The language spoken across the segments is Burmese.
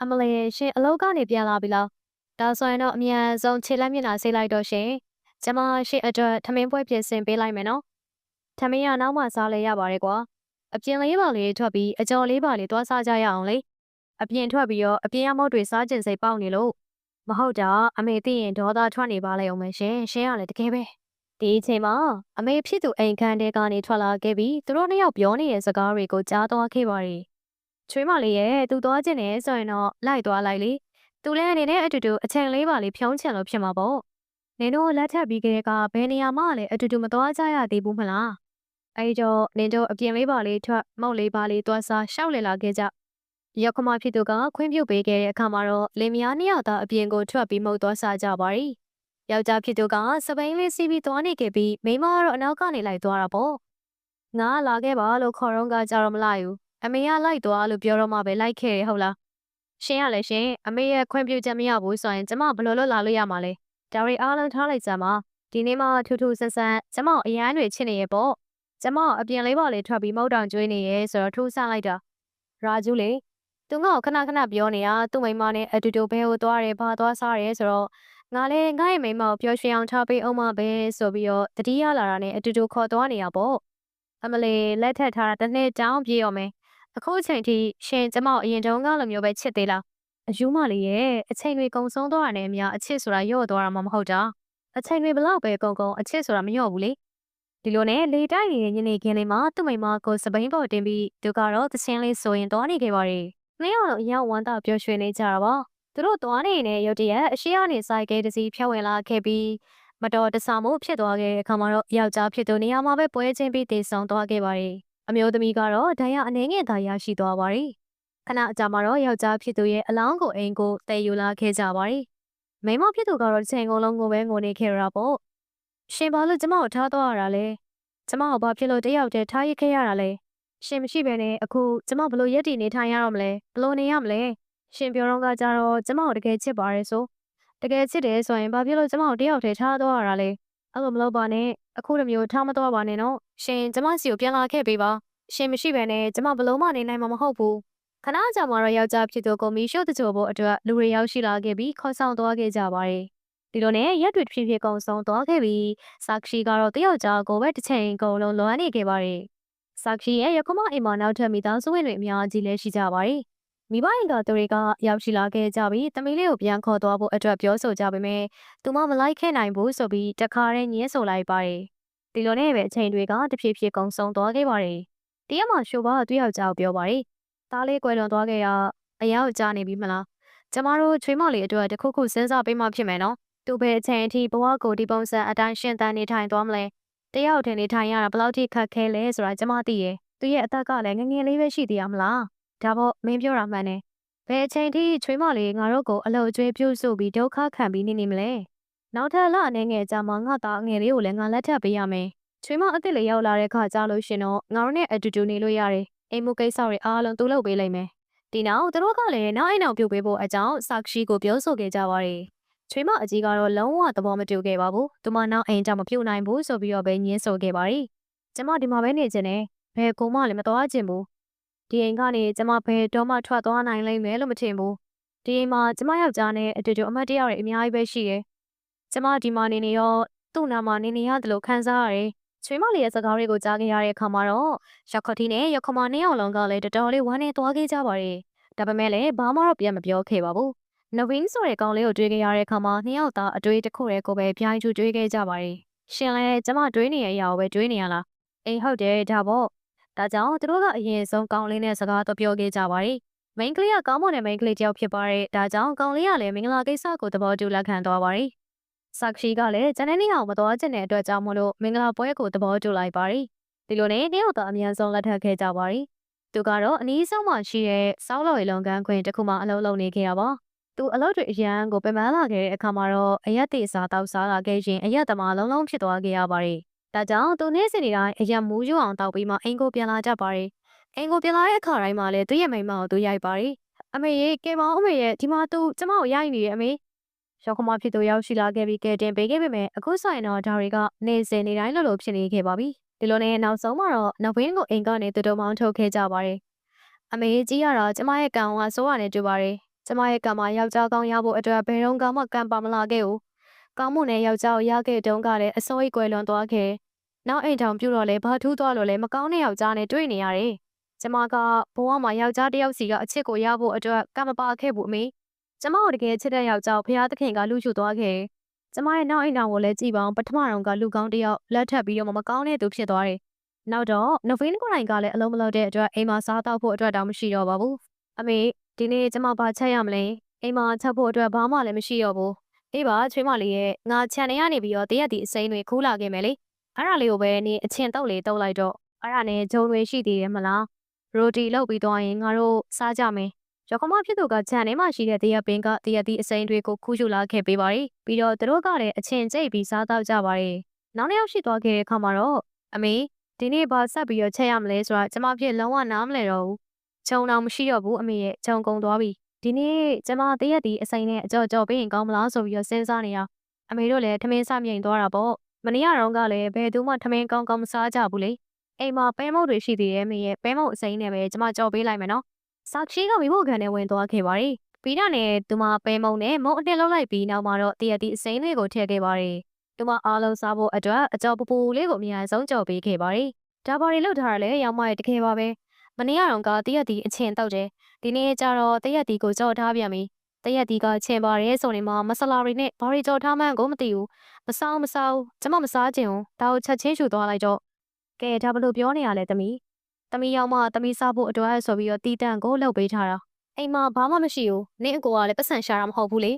အမလေးရှင်အလုပ်ကနေပြန်လာပြီလားဒါဆိုရင်တော့အမြန်ဆုံးခြေလက်မျက်နှာဆေးလိုက်တော့ရှင်ကျမရှင်အတွက်ထမင်းပွဲပြင်ဆင်ပေးလိုက်မယ်နော်ထမင်းရနောက်မှစားလဲရပါတယ်ကွာအပြင်လေးပါလေးထွက်ပြီးအကျော်လေးပါလေးသွားစားကြရအောင်လေအပြင်ထွက်ပြီးတော့အပြင်ရမောက်တွေစားကျင်စိတ်ပေါက်နေလို့မဟုတ်တာအမေသိရင်ဒေါသထွက်နေပါလေအောင်မယ်ရှင်ရှင်ကလည်းတကယ်ပဲဒီအချိန်မှာအမေဖြစ်သူအိမ်ခန်းထဲကနေထွက်လာခဲ့ပြီးသူတို့နှစ်ယောက်ပြောနေတဲ့စကားတွေကိုကြားသွားခဲ့ပါတယ် ချွေးမလေးရဲ့သူသွားခြင်းနဲ့ဆိုရင်တော့လိုက်သွားလိုက်လေသူလည်းအနေနဲ့အတူတူအချိန်လေးပါလေးဖြုံးချင်လို့ဖြစ်မှာပေါ့နင်တို့လက်ထပ်ပြီးကလေးကဘယ်နေရာမှလည်းအတူတူမသွားကြရသေးဘူးမလားအဲဒီတော့နင်တို့အပြင်လေးပါလေးထွက်မုတ်လေးပါလေးသွားစားရှောက်လေလာခဲ့ကြရောက်ခမဖြစ်သူကခွင့်ပြုပေးခဲ့တဲ့အခါမှာတော့လင်မယားနှစ်ယောက်သားအပြင်ကိုထွက်ပြီးမုတ်သွားစားကြပါရီယောက်ျားဖြစ်သူကစပိန်လေးစီးပြီးသွားနေခဲ့ပြီးမိန်းမကတော့အနောက်ကနေလိုက်သွားတာပေါ့ငါလာခဲ့ပါလို့ခေါ်တော့ကကြတော့မလိုက်ဘူး အမေကလိုက်သွားလို့ပြောတော့မှပဲလိုက်ခဲ့ရဟုတ်လားရှင်ရလဲရှင်အမေရဲ့ခွင့်ပြုချက်မရဘူးဆိုရင်ကျမဘယ်လိုလုပ်လာလို့ရမှာလဲဒါရီအားလုံးထားလိုက်ကြမှာဒီနေ့မှထူးထူးဆန်းဆန်းကျမအရန်တွေချစ်နေရဲ့ပေါ့ကျမအပြင်လေးပါလေးထွက်ပြီးမုတ်တောင်ကျွေးနေရဲဆိုတော့ထူးဆန်းလိုက်တာရာကျူးလေသူငါ့ကိုခဏခဏပြောနေတာသူ့မိန်းမနဲ့အတူတူဘဲကိုသွားတယ်ဘာသွားစားရဲဆိုတော့ငါလည်းငါ့ရဲ့မိန်းမကိုပျော်ရွှင်အောင်ထားပေးအောင်မပဲဆိုပြီးတော့တတိယလာတာနဲ့အတူတူခေါ်သွားနေရပေါ့အမလေးလက်ထက်ထားတာတစ်နှစ်တောင်းပြေးရောမယ် အခုအချိန်ထိရှင်ကျမအရင်တုန်းကလိုမျိုးပဲချစ်သေးလားအယူမလေးရဲ့အချိန်တွေကုံဆုံးသွားတာနဲ့အများအချစ်ဆိုတာရော့သွားတာမှမဟုတ်တာအချိန်တွေဘလောက်ပဲကုံကုံအချစ်ဆိုတာမရော့ဘူးလေဒီလိုနဲ့လေတိုက်နေတဲ့ညနေခင်းလေးမှာသူ့မိမကိုစပိန်ပေါ်တင်ပြီးသူကတော့သချင်းလေးဆိုရင်သွားနေခဲ့ပါတယ်။နှစ်ယောက်လုံးအရောက်ဝမ်းသာပျော်ရွှင်နေကြတာပါ။သူတို့သွားနေတဲ့ရုတ်တရက်အရှိကနေစိုက်ကဲတစ်စီးဖြတ်ဝင်လာခဲ့ပြီးမတော်တဆမှုဖြစ်သွားခဲ့တဲ့အခါမှာတော့ယောက်ျားဖြစ်သူနေရာမှာပဲပွဲချင်းပြီးတည်ဆောင်သွားခဲ့ပါတယ်။ အမျိုးသမီးကတော့ဒဏ်ရာအနေငယ်သာရရှိသွားပါတယ်။ခဏအကြာမှာတော့ယောက်ျားဖြစ်သူရဲ့အလောင်းကိုအိမ်ကိုတည်ယူလာခဲ့ကြပါတယ်။မိန်းမဖြစ်သူကတော့တစ်ချိန်ကုန်လုံးကိုပဲငိုနေခဲ့ရတာပေါ့။ရှင်ဘာလို့ကျမကိုထားသွားရတာလဲ။ကျမကိုဘာဖြစ်လို့တယောက်တည်းထားရခဲ့ရတာလဲ။ရှင်မရှိဘဲနဲ့အခုကျမဘလို့ရက်တည်နေထိုင်ရတော့မလဲ။ဘလို့နေရမလဲ။ရှင်ပြောတော့ကကြတော့ကျမကိုတကယ်ချစ်ပါရဲဆို။တကယ်ချစ်တယ်ဆိုရင်ဘာဖြစ်လို့ကျမကိုတယောက်တည်းထားသွားရတာလဲ။အဲ့လိုမလုပ်ပါနဲ့။အခုလိုမျိုးထားမသွားပါနဲ့နော်။ ရှင်ကျမစီကိုပြန်လာခဲ့ပေးပါ။ရှင်မရှိဘဲနဲ့ကျမဘလို့မှနေနိုင်မှာမဟုတ်ဘူး။ခဏကြာမှတော့ယောက်ျားဖြစ်သူကိုမီရှို့တချို့ဖို့အတွက်လူတွေရောက်ရှိလာခဲ့ပြီးခေါ်ဆောင်သွားခဲ့ကြပါတယ်။ဒီလိုနဲ့ရက်တွေဖြစ်ဖြစ်ကုံဆုံးသွားခဲ့ပြီးစာခီကတော့တယောက်ကြားကိုပဲတစ်ချိန်ကုန်လုံးလွမ်းနေခဲ့ပါတယ်။စာခီရဲ့ရခမအိမ်မှာနောက်ထပ်မိသားစုဝင်တွေအများကြီးလည်းရှိကြပါတယ်။မိဘအိမ်ကသူတွေကရောက်ရှိလာခဲ့ကြပြီးတမီးလေးကိုပြန်ခေါ်သွားဖို့အတွက်ပြောဆိုကြပေမဲ့သူမမလိုက်ခဲ့နိုင်ဘူးဆိုပြီးတခါတည်းညင်းဆိုလိုက်ပါတယ်။ ဒီလိုနဲ့ပဲအချိန်တွေကတဖြည်းဖြည်းကုံဆုံးသွားခဲ့ပါတယ်။တရက်မှရှိုးပါသူယောက်ျားကိုပြောပါတယ်။သားလေးကွယ်လွန်သွားခဲ့ရအရောက်ကြားနေပြီမလား။ကျမတို့ချွေးမလေးအတွက်တခုခုစဉ်းစားပေးမှဖြစ်မယ်နော်။သူပဲအချိန်အထိဘဝကိုဒီပုံစံအတိုင်းရှင်းတန်းနေထိုင်သွားမလဲ။တယောက်တည်းနေထိုင်ရတာဘယ်လောက်ထိခက်ခဲလဲဆိုတာကျမသိရဲ့။သူရဲ့အသက်ကလည်းငငယ်လေးပဲရှိသေးရမလား။ဒါပေါ့မင်းပြောတာမှန်တယ်။ဘယ်အချိန်ထိချွေးမလေးငါတို့ကိုအလုတ်ကျွေးပြုစုပြီးဒုက္ခခံပြီးနေနေမလဲ။ နောက်ထပ်လအနေငယ်ကြာမှငါသားငယ်လေးကိုလည်းငါလက်ထပ်ပေးရမယ်။ချွေးမအစ်စ်လေးရောက်လာတဲ့ခါကြာလို့ရှင်တော့ငါတို့နဲ့အတူတူနေလို့ရတယ်။အိမ်မှုကိစ္စတွေအားလုံးသူလုပ်ပေးလိုက်မယ်။ဒီနောက်သူတို့ကလည်းနောက်အိမ်အောင်ပြုတ်ပေးဖို့အကြောင်းစာခရှိကိုပြောဆိုခဲ့ကြပါတယ်။ချွေးမအကြီးကတော့လုံးဝသဘောမတူခဲ့ပါဘူး။သူမနောက်အိမ်ကြောင့်မပြုတ်နိုင်ဘူးဆိုပြီးတော့ပဲညင်းဆိုခဲ့ပါတယ်။ကျမဒီမှာပဲနေချင်တယ်။ဘယ်ကုန်းမှလည်းမသွားချင်ဘူး။ဒီအိမ်ကနေကျမဘယ်တော့မှထွက်သွားနိုင်လိမ့်မယ်လို့မထင်ဘူး။ဒီအိမ်မှာကျမယောက်ျားနဲ့အတူတူအမတ်တရတွေအများကြီးပဲရှိတယ်။ ကျမဒီမှာနေနေရောသူ့နာမှာနေနေရတယ်လို့ခံစားရတယ်။ချွေးမလေးရဲ့စကားတွေကိုကြားခဲ့ရတဲ့အခါမှာတော့ရက်ခတီနဲ့ရက်ခမနှစ်ယောက်လုံးကလည်းတော်တော်လေးဝမ်းနေသွားခဲ့ကြပါတယ်။ဒါပေမဲ့လည်းဘာမှတော့ပြန်မပြောခဲ့ပါဘူး။နဝင်းဆိုတဲ့ကောင်လေးကိုတွေ့ခဲ့ရတဲ့အခါမှာနှစ်ယောက်သားအတွေ့တစ်ခုတည်းကိုပဲပြိုင်ချူတွေ့ခဲ့ကြပါတယ်။ရှင်လည်းကျမတွေ့နေတဲ့အရာကိုပဲတွေ့နေရလား။အေးဟုတ်တယ်ဒါပေါ့။ဒါကြောင့်သူတို့ကအရင်ဆုံးကောင်လေးနဲ့စကားတော့ပြောခဲ့ကြပါတယ်။မိန်းကလေးကကောင်းမွန်တဲ့မိန်းကလေးတစ်ယောက်ဖြစ်ပါတယ်။ဒါကြောင့်ကောင်လေးကလည်းမင်္ဂလာကိစ္စကိုသဘောတူလက်ခံသွားပါတယ်။ ဆက်ခီကလည်းကျန်တဲ့နေ့အောင်မတော်ချင်တဲ့အတွက်ကြောင့်မလို့မင်္ဂလာပွဲကိုသဘောတူလိုက်ပါတယ်။ဒီလိုနဲ့တယောက်တော့အမြန်ဆုံးလက်ထပ်ခဲ့ကြပါတယ်။သူကတော့အနည်းဆုံးမှရှိတဲ့စောက်လော်ရီလုံကန်းခွင်တစ်ခုမှအလုပ်လုပ်နေခဲ့တာပါ။သူအလုပ်တွေအရန်ကိုပင်ပန်းလာခဲ့တဲ့အခါမှာတော့အရက်တေစာတောက်စားလာခဲ့ရင်အရက်သမားလုံးလုံးဖြစ်သွားခဲ့ရပါတယ်။ဒါကြောင့်သူနေ့စဉ်နေ့တိုင်းအရက်မူးရွအောင်တောက်ပြီးမှအိမ်ကိုပြန်လာတတ်ပါတယ်။အိမ်ကိုပြန်လာတဲ့အခါတိုင်းမှာလည်းသူ့ရဲ့မိန်းမကိုသူရိုက်ပါတယ်။အမေရေကဲမောင်အမေရဲ့ဒီမှာသူကျမကိုရိုက်နေတယ်အမေ။ ရောက်ခမဖြစ်သူရောက်ရှိလာခဲ့ပြီးကဲတင်ပေးခဲ့ပေမဲ့အခုဆိုရင်တော့ဒါတွေကနေစဉ်နေ့တိုင်းလိုလိုဖြစ်နေခဲ့ပါပြီ။ဒီလိုနဲ့နောက်ဆုံးမှာတော့နဝင်းကိုအိမ်ကနေတူတူမောင်းထုတ်ခဲ့ကြပါတယ်။အမေကြီးကတော့ကျမရဲ့ကံကဆိုးရနေတူပါတယ်ကျမရဲ့ကံမှာယောက်ျားကောင်းရဖို့အတွက်ဘယ်တော့မှကံပါမလာခဲ့ဘူးကောင်းမွန်တဲ့ယောက်ျားကိုရခဲ့တုန်းကလည်းအစိုးရကွယ်လွန်သွားခဲ့နောက်အိမ်ထောင်ပြုတော့လဲဘာထူးသွားလို့လဲမကောင်းတဲ့ယောက်ျားနဲ့တွေ့နေရတယ်ကျမကဘဝမှာယောက်ျားတစ်ယောက်စီကအချစ်ကိုရဖို့အတွက်ကံမပါခဲ့ဘူးအမေ ကျမတို့တကယ်ချစ်တဲ့ယောက်ျားကိုဖခင်သခင်ကလူချသွားခဲ့ကျမရဲ့နောက်အိမ်ထောင်ကိုလည်းကြည့်ပါအောင်ပထမတော့ကလူကောင်းတစ်ယောက်လက်ထပ်ပြီးတော့မကောင်းတဲ့သူဖြစ်သွားတယ်နောက်တော့နဗင်းကိုယ်တိုင်ကလည်းအလုံးမလုံးတဲ့အတွက်အိမ်မှာစားတော့ဖို့အတွက်တောင်မရှိတော့ပါဘူးအမေဒီနေ့ကျမဘာချက်ရမလဲအိမ်မှာချက်ဖို့အတွက်ဘာမှလည်းမရှိတော့ဘူးအေးပါချွေးမလေးရဲ့ငါခြံထဲကနေပြီးတော့တရက်ဒီအစိမ်းတွေခူးလာခဲ့မယ်လေအဲ့ဒါလေးကိုပဲနေအချင်းတုပ်လေးတုပ်လိုက်တော့အဲ့ဒါနဲ့ဂျုံတွေရှိသေးတယ်မလားရိုတီလောက်ပြီးသွားရင်ငါတို့စားကြမယ် ရကမဖြစ်သူကခြံထဲမှာရှိတဲ့တရက်ပင်ကတရက်ဒီအစိမ်းတွေကိုခူးယူလာခဲ့ပေးပါရီပြီးတော့သူတို့ကလည်းအချင်းကျိတ်ပြီးစားတော့ကြပါရီနောက်တစ်ယောက်ရှိသွားခဲ့တဲ့အခါမှာတော့အမေဒီနေ့ဘာဆက်ပြီးတော့ချက်ရမလဲဆိုတာကျမဖြစ်လုံးဝနားမလဲတော့ဘူးခြုံတော့မရှိတော့ဘူးအမေရဲ့ခြုံကုန်သွားပြီဒီနေ့ကျမတရက်ဒီအစိမ်းနဲ့အကြော်ကြော်ပေးရင်ကောင်းမလားဆိုပြီးတော့စဉ်းစားနေတာအမေတို့လည်းထမင်းစမြိန်သွားတာပေါ့မနေ့ကတော့ကလည်းဘယ်သူမှထမင်းကောင်းကောင်းမစားကြဘူးလေအိမ်မှာပဲမုတ်တွေရှိသေးတယ်မေရဲ့ပဲမုတ်အစိမ်းနဲ့ပဲကျမကြော်ပေးလိုက်မယ်နော် စာချီကမိဖို့ခံနဲ့ဝင်သွားခဲ့ပါရီပြီးတော့နဲ့သူမပဲမုတ်နဲ့မုတ်အတင်းလောက်လိုက်ပြီးနောက်မှာတော့တရက်ဒီအစိမ်းလေးကိုထည့်ခဲ့ပါရီသူမအားလုံးစားဖို့အတွက်အကြော်ပူပူလေးကိုအများဆုံးကြော်ပေးခဲ့ပါရီဒါပါရီလောက်ထားရလဲရောက်မရဲ့တကယ်ပါပဲမနေ့ကတော့ကတရက်ဒီအချင်းတောက်တယ်ဒီနေ့ကျတော့တရက်ဒီကိုကြော်ထားပြန်ပြီတရက်ဒီကချင်ပါရဲဆိုနေမှာမဆလာရီနဲ့ဘာရီကြော်ထားမှန်းကိုမသိဘူးမစားမစားကျမမစားချင်ဘူးဒါကိုချက်ချင်းရှူသွားလိုက်တော့ကဲဒါဘလို့ပြောနေရလဲသမီး သမီးရောက်မှသမီးစားဖို့အတွက်ဆိုပြီးတော့တီးတန့်ကိုလှုပ်ပေးထားတာအိမ်မှာဘာမှမရှိဘူးနင့်အကိုကလည်းပတ်စံရှာတာမဟုတ်ဘူးလေ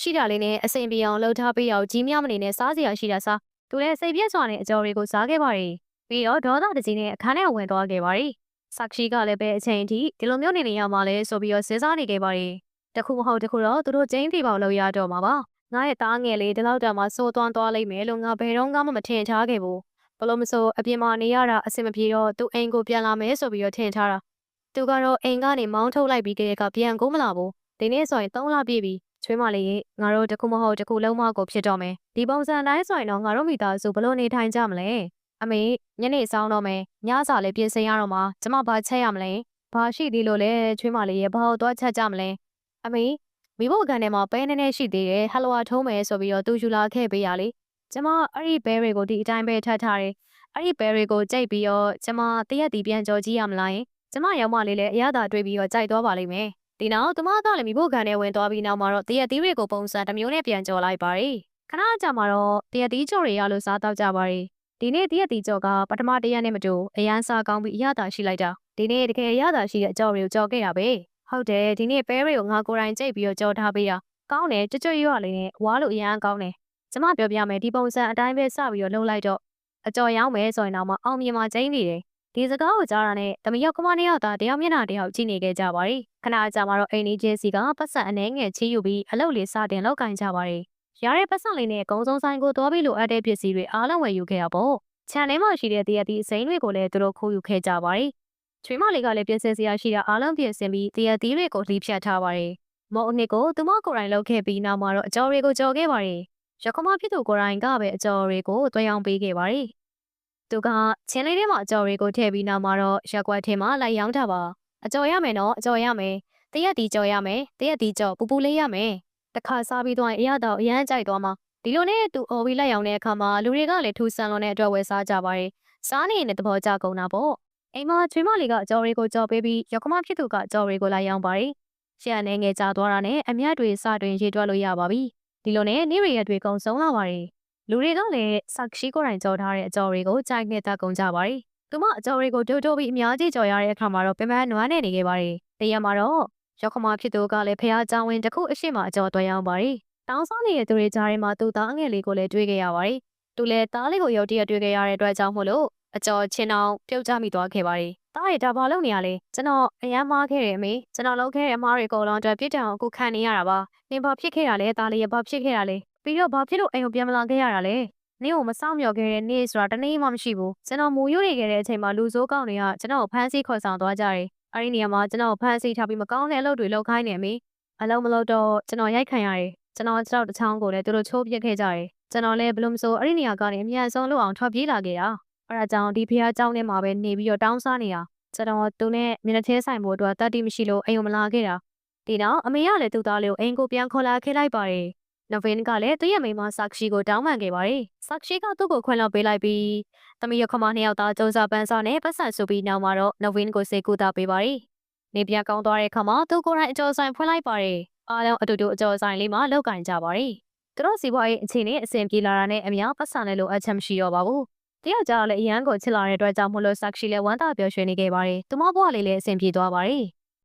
ရှိတာလေးနဲ့အစိမ်ပြေအောင်လှုပ်ထားပေးအောင်ကြီးမြမနေနဲ့စားစရာရှိတာစားသူလည်းစိတ်ပြည့်စွာနဲ့အကြော်တွေကိုစားခဲ့ပါရီပြီးတော့ဒေါသတကြီးနဲ့အခန်းထဲဝင်သွားခဲ့ပါရီဆက်ရှိကလည်းပဲအချိန်အထိဒီလိုမျိုးနေနေရမှာလဲဆိုပြီးတော့စဉ်းစားနေခဲ့ပါရီတခုမဟုတ်တခုတော့သူတို့ကျင်းတီပေါလို့ရတော့မှာပါငါရဲ့သားငယ်လေးဒီလောက်တောင်မှစိုးသွမ်းသွားလိမ့်မယ်လို့ငါဘယ်တော့မှမထင်ထားခဲ့ဘူး ဘလို့မဆိုအပြင်မှာနေရတာအဆင်မပြေတော့သူအိမ်ကိုပြန်လာမယ်ဆိုပြီးတော့ထင်ထားတာသူကတော့အိမ်ကနေမောင်းထုတ်လိုက်ပြီးကြတဲ့ကပြန်ကိုမလာဘူးဒီနေ့ဆိုရင်3လပြည့်ပြီချွေးမလေးရေငါတို့တခုမဟုတ်တခုလုံးမကိုဖြစ်တော့မယ်ဒီပုံစံတိုင်းဆိုရင်တော့ငါတို့မိသားစုဘလို့နေထိုင်ကြမလဲအမေညနေဆောင်တော့မယ်ညစာလေးပြင်ဆင်ရတော့မှာကျမဘာချက်ရမလဲဘာရှိသေးလို့လဲချွေးမလေးရေဘာလို့သွားချက်ကြမလဲအမေမိဖို့ကန်ထဲမှာပဲနေနေရှိသေးတယ်ဟယ်လိုဝါထုံးမယ်ဆိုပြီးတော့သူယူလာခဲ့ပေးရလေ ကျမအဲ့ဒီဘဲတွေကိုဒီအတိုင်းပဲထပ်ထားတယ်အဲ့ဒီဘဲတွေကိုကြိတ်ပြီးတော့ကျမတရက်တီပြန်ကြော်ကြည့်ရမလားယင်ကျမရောက်မလေးလည်းအရသာတွေ့ပြီးတော့ကြိုက်သွားပါလိမ့်မယ်ဒီနောက်သူမကလည်းမိဖို့ကန်ထဲဝင်သွားပြီးနောက်မှာတော့တရက်တီတွေကိုပုံစံတစ်မျိုးနဲ့ပြန်ကြော်လိုက်ပါရီခဏကြာမှာတော့တရက်တီကြော်တွေရလို့စားတော့ကြပါရီဒီနေ့တရက်တီကြော်ကပထမတရက်နဲ့မတူအရန်စားကောင်းပြီးအရသာရှိလိုက်တာဒီနေ့တကယ်အရသာရှိတဲ့အကြော်တွေကိုကြော်ခဲ့တာပဲဟုတ်တယ်ဒီနေ့ပဲတွေကိုငါကိုယ်တိုင်ကြိတ်ပြီးတော့ကြော်ထားပေးတာကောင်းတယ်ကြွကြွရွလေးနဲ့ဝါလို့အရန်ကောင်းတယ် ကျမပြောပြမယ်ဒီပုံစံအတိုင်းပဲစပြီးတော့လှုပ်လိုက်တော့အကြော်ရောင်းမယ်ဆိုရင်တော့မအောင်မြင်မှကျင်းနေတယ်ဒီစကားကိုကြားတာနဲ့တမယောက်ကမနှစ်ယောက်သားတယောက်မျက်နှာတယောက်ကြည့်နေခဲ့ကြပါရီခဏကြာမှတော့အိမ်ကြီးချင်းစီကပတ်စံအနှဲငယ်ချီးယူပြီးအလုပ်လေးစတင်လောက်ကင်ကြပါရီရတဲ့ပတ်စံလေးနဲ့အကုံဆုံးဆိုင်ကိုသွားပြီးလိုအပ်တဲ့ပစ္စည်းတွေအားလုံးဝယ်ယူခဲ့ရပေါ့ခြံထဲမှာရှိတဲ့တရက်ဒီအစိမ်းတွေကိုလည်းသူတို့ခိုးယူခဲ့ကြပါရီချွေးမလေးကလည်းပြင်ဆင်စရာရှိတာအားလုံးပြင်ဆင်ပြီးတရက်သီးတွေကိုလှီးဖြတ်ထားပါတယ်။မော်အနှစ်ကိုသူမကိုယ်တိုင်လုပ်ခဲ့ပြီးနောက်မှာတော့အကျော်တွေကိုကြော်ခဲ့ပါတယ်။ ရခမဖြစ်သူကိုယ်တိုင်ကပဲအကျော်တွေကိုတွဲအောင်ပေးခဲ့ပါတယ်။သူကချင်းလေးထဲမှာအကျော်တွေကိုထည့်ပြီးနောက်မှာတော့ရက်ွက်ထဲမှာလိုက်ရောင်းတာပါ။အကျော်ရမယ်နော်အကျော်ရမယ်။တရက်တီကြော်ရမယ်။တရက်တီကြော်ပူပူလေးရမယ်။တခါစားပြီးတော့အရတော့အရန်ကြိုက်သွားမှာဒီလိုနဲ့သူအော်ပြီးလိုက်ရောင်းတဲ့အခါမှာလူတွေကလည်းထူဆန်လွန်တဲ့အတွက်ဝယ်စားကြပါတယ်။စားနေနေတဲ့သဘောကျကုန်တာပေါ့။အိမ်မှာချွေးမလေးကအကြော်တွေကိုကြော်ပေးပြီးရကမဖြစ်သူကအကြော်တွေကိုလာရောင်းပါတယ်။ရှက်အနေငယ်ကြာသွားတာနဲ့အမျက်တွေစတွင်ရေတွက်လို့ရပါပြီ။ ဒီလိုနဲ့နေရရက်တွေကုန်ဆုံးလာပါတယ်။လူတွေကလည်းဆက်ရှိကိုယ်တိုင်ကြော်ထားတဲ့အကြော်တွေကိုကြိုက်နေတာကုန်ကြပါတယ်။သူမအကြော်တွေကိုတိုးတိုးပြီးအများကြီးကြော်ရတဲ့အခါမှာတော့ပင်ပန်းနွားနေနေခဲ့ပါတယ်။တရက်မှာတော့ရကမဖြစ်သူကလည်းဖះကြောင်ဝင်တစ်ခုအရှိမအကြော်တွဲရောင်းပါတယ်။တောင်းစားနေတဲ့သူတွေကြားထဲမှာသူသားအငယ်လေးကိုလည်းတွေ့ခဲ့ရပါတယ်။သူလည်းသားလေးကိုရုတ်တရက်တွေ့ခဲ့ရတဲ့အတွက်ကြောင့်မို့လို့ အကျော်ချင်းအောင်ပြုတ်ကျမိသွားခဲ့ပါတယ်။တားရဒါဘာလုပ်နေရလဲကျွန်တော်အရန်မားခဲ့တယ်အမေကျွန်တော်လုပ်ခဲ့တဲ့အမားတွေအကုန်လုံးအတွက်ပြစ်ဒဏ်ကိုအခုခံနေရတာပါ။နင်ဘာဖြစ်ခဲ့တာလဲတားလေးရဘာဖြစ်ခဲ့တာလဲပြီးတော့ဘာဖြစ်လို့အိမ်ကိုပြန်မလာခဲ့ရတာလဲနင့်ကိုမဆောင်မြော်ခဲ့တဲ့နေ့ဆိုတာတနေ့မှမရှိဘူးကျွန်တော်မူရွနေခဲ့တဲ့အချိန်မှာလူစိုးကောင်းတွေကကျွန်တော်ကိုဖမ်းဆီးခေါ်ဆောင်သွားကြတယ်။အဲဒီနေရာမှာကျွန်တော်ကိုဖမ်းဆီးထားပြီးမကောင်းတဲ့အလုပ်တွေလုပ်ခိုင်းနေမိအလုံးမလို့တော့ကျွန်တော်ရိုက်ခံရတယ်။ကျွန်တော်ကျွန်တော်တချောင်းကိုလည်းသူတို့ချိုးပစ်ခဲ့ကြတယ်။ကျွန်တော်လည်းဘလို့မဆိုအဲ့ဒီနေရာကနေအမြန်ဆုံးလို့အောင်ထွက်ပြေးလာခဲ့တာ။ အဲ့ဒါကြောင့်ဒီဖះเจ้าနဲ့မှာပဲနေပြီးတော့တောင်းစားနေတာကျွန်တော်သူနဲ့မျက်နှာသေးဆိုင်ဖို့အတွက်တတ်တိမရှိလို့အိမ်ကိုမလာခဲ့တာ ဒီနောက်အမေကလည်းသူ့သားလေးကိုအိမ်ကိုပြန်ခေါ်လာခဲ့လိုက်ပါတယ်နဗင်းကလည်းသူ့ရဲ့မိန်းမဆက်ရှိကိုတောင်းပန်ခဲ့ပါတယ်ဆက်ရှိကသူ့ကိုခွင့်လွှတ်ပေးလိုက်ပြီးသမီးရခမနှစ်ယောက်သားကျုံစာပန်းစာနဲ့ပတ်စံဆိုပြီးနောက်မှာတော့နဗင်းကိုစေကူတာပေးပါတယ်နေပြန်ကောင်းသွားတဲ့အခါမှာသူကိုယ်တိုင်အကျော်ဆိုင်ဖွင့်လိုက်ပါတယ်အားလုံးအတူတူအကျော်ဆိုင်လေးမှာလောက်ကင်ကြပါတယ်သူတို့စီးပွားရေးအခြေအနေအဆင်ပြေလာတာနဲ့အများပတ်စံလည်းလိုအပ်ချက်မရှိတော့ပါဘူး တယောက်ကြောင့်လည်းအရန်ကိုချစ်လာတဲ့အတွက်ကြောင့်မလို့ဆက်ရှိလည်းဝမ်းသာပျော်ရွှင်နေခဲ့ပါတယ်သူမဘွားလေးလည်းအဆင်ပြေသွားပါတယ်